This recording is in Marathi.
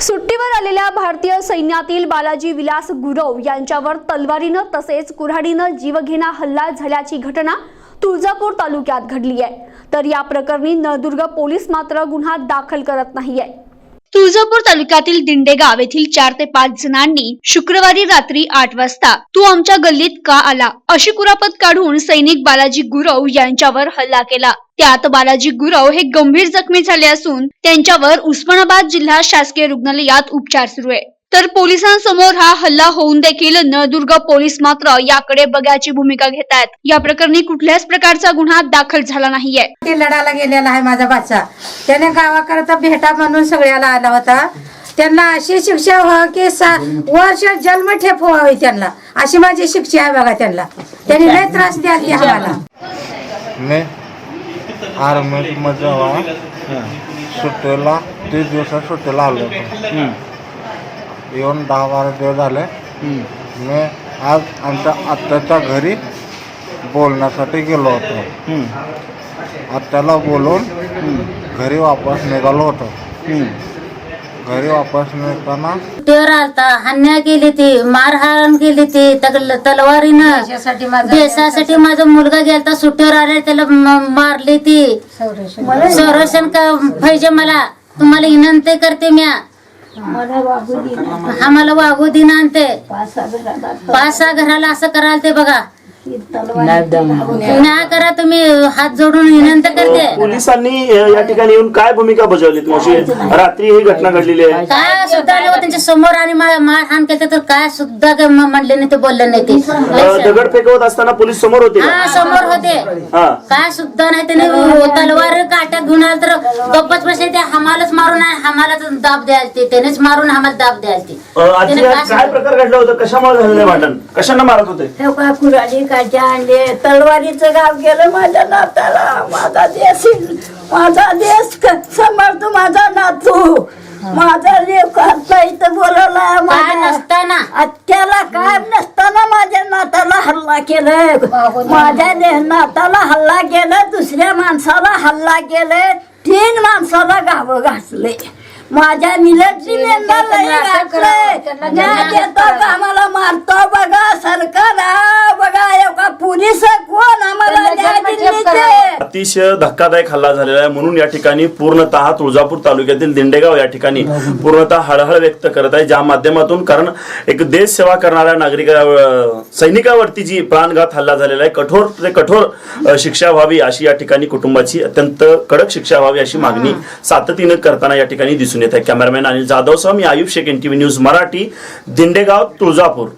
सुट्टीवर आलेल्या भारतीय सैन्यातील बालाजी विलास गुरव यांच्यावर तलवारीनं तसेच कुऱ्हाडीनं जीवघेणा हल्ला झाल्याची घटना तुळजापूर तालुक्यात घडली आहे. तर या प्रकरणी नळदुर्ग पोलीस मात्र गुन्हा दाखल करत नाहीये. तुळजापूर तालुक्यातील दिंडेगाव येथील चार ते पाच जणांनी शुक्रवारी रात्री आठ वाजता तू आमच्या गल्लीत का आला? अशी कुरापत काढून सैनिक बालाजी गुरव यांच्यावर हल्ला केला. त्यात बालाजी गुरव हे गंभीर जखमी झाले असून त्यांच्यावर उस्मानाबाद जिल्हा शासकीय रुग्णालयात उपचार सुरू आहे. तर पोलिसांसमोर हा हल्ला होऊन देखील नळदुर्ग पोलीस मात्र याकडे बघ्याची भूमिका घेत आहेत या प्रकरणी कुठल्याच प्रकारचा गुन्हा दाखल झाला नाहीये. ते लढायला गेलेला आहे माझा बादशाह. त्याने गावाकरता भेटा म्हणून सगळ्याला आला होता. त्यांना अशी शिक्षा व्हा की वर्ष जन्म ठेप व्हावी त्यांना. अशी माझी शिक्षा आहे बघा त्यांना. त्यांनी लय त्रास द्याल की आम्हाला. मी सुट्टीला तीस दिवसात सुट्टीला आलो होतो. येऊन दहा बारा दिवस झाले. मी आज आमच्या आत्याच्या घरी बोलण्यासाठी गेलो होतो. आत्याला बोलून घरी वापस निघालो होतो. घरी वापस निघताना टेर आलता हन्या केली ती मारहाण केली ती तलवारीनं देशासाठी माझा मुलगा गेलता सुट्टीवर आले त्याला मारली ती. संरक्षण पाहिजे मला. तुम्हाला विनंती करते म्या. आम्हाला वागू दिन आणते पाच सहा घराला असं कराल ते बघा. नाही करा तुम्ही हात जोडून विनंती करते. पोलिसांनी अ, या ठिकाणी येऊन काय भूमिका बजावली तुमची रात्री ही घटना घडलेली आहे. काय सुद्धा नाही त्यांच्यासमोर आणि मा- मारहाण केलं तर काय सुद्धा काय म- म्हणले नाही ते बोलले नाही ते. अ, दगड फेकवत असताना पोलीस समोर होते का? हा समोर होते. हा. काय सुद्धा नाही त्याने तलवार काट्यात आलं तर गप्पच बसले ते हमालाच मारून आहे, हमालाच दाब द्याल ते त्यानेच मारून आम्हाला दाब द्याल ते. अ, आजी त्याने आज काय प्रकार घडला होता? कशामुळे झालेलं भांडण? कशांना मारत होते? कुराडी काच्या आणले. तलवारीचं गाव गेलं माझ्या नाताला. माझा देश माझा देश क- सांभाळतो माझा नातू. माझा लेख आता इथं बोलवला काय माझ्या. नसताना? आत्याला काय नसताना माझ्या नाताला हल्ला केलाय. माझ्या नाताला हल्ला केलं दुसऱ्या माणसाला हल्ला केलाय तीन माणसाला गावं घातले माझ्या मिलिटरी आम्हाला मारतो बघा सरकार बघा एका पोलीस कोण आम्हाला अतिशय धक्कादायक हल्ला झालेला आहे. म्हणून या ठिकाणी पूर्णतः तुळजापूर तालुक्यातील दिंडेगाव या ठिकाणी पूर्णतः हळहळ व्यक्त करत आहे. ज्या माध्यमातून कारण एक देश सेवा करणाऱ्या नागरिका सैनिकावरती जी प्राणघात हल्ला झालेला आहे कठोर ते कठोर शिक्षा व्हावी अशी या ठिकाणी कुटुंबाची अत्यंत कडक शिक्षा व्हावी अशी मागणी सातत्यानं करताना या ठिकाणी दिसून येत आहे. कॅमेरामॅन अनिल जाधव सह मी Ayush Shaikh N TV news Marathi Dindegaon Tuljapur.